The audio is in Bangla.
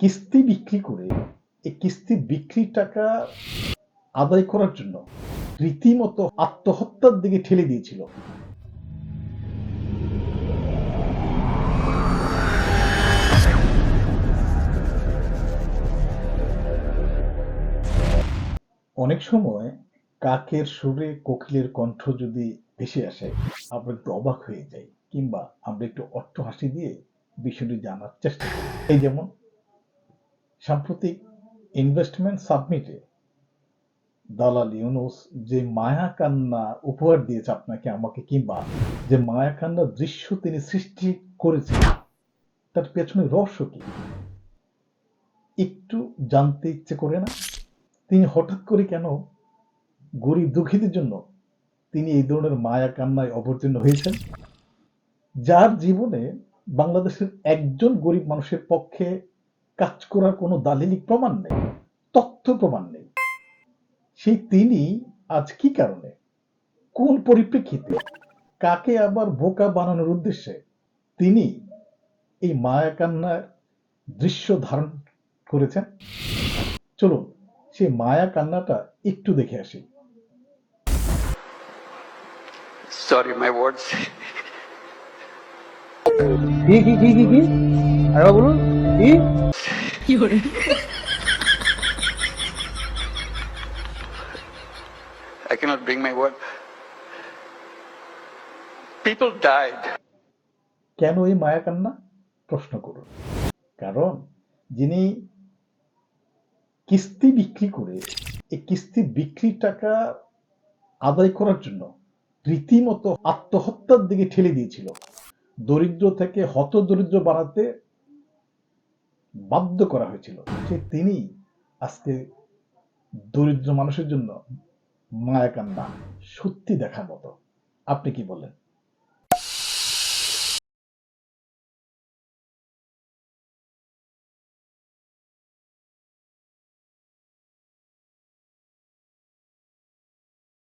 কিস্তি বিক্রি করে এই কিস্তি বিক্রির টাকা আদায় করার জন্য রীতিমতো আত্মহত্যার দিকে ঠেলে দিয়েছিল। অনেক সময় কাকের সুরে কোকিলের কণ্ঠ যদি ভেসে আসে, আমরা একটু অবাক হয়ে যাই, কিংবা আমরা একটু অট্ট হাসি দিয়ে বিষয়টি জানার চেষ্টা করি। এই যেমন সাম্প্রতিক ইনভেস্টমেন্ট সাবমিটে দালাল ইউনুস যে মায়া কান্না উপহার দিয়েছে আপনাকে, আমাকে কিংবা যে মায়া কান্নার দৃশ্য তিনি সৃষ্টি করেছেন, তার পেছনে রহস্য কি? একটু জানতে ইচ্ছে করে না? তিনি হঠাৎ করে কেন গরিব দুঃখীদের জন্য তিনি এই ধরনের মায়া কান্নায় অবতীর্ণ হয়েছেন? যার জীবনে বাংলাদেশের একজন গরিব মানুষের পক্ষে কাজ করার কোনো দালিলিক প্রমাণ নেই তথ্য প্রমাণ নেই। সেই তিনি আজ কি কারণে কোন পরিপ্রেক্ষিতে কাকে আবার বোকা বানানোর উদ্দেশ্যে তিনি এই মায়া কান্নার দৃশ্য ধারণ করেছেন? চলুন সেই মায়া কান্নাটা একটু দেখে আসি। Sorry, my words. কি কি কি কি কি? আরেকবার বলুন। কি I cannot bring my word. People died. কেন এই মায়া কান্না? প্রশ্ন করুন। কারণ যিনি কিস্তি বিক্রি করে এই কিস্তি বিক্রির টাকা আদায় করার জন্য রীতিমতো আত্মহত্যার দিকে ঠেলে দিয়েছিল। দরিদ্র থেকে হত দরিদ্র বানাতে বাধ্য করা হয়েছিল সে তিনি আজকে দরিদ্র মানুষের জন্য মায়া কান্না সত্যি দেখার মতো। আপনি কি বলেন?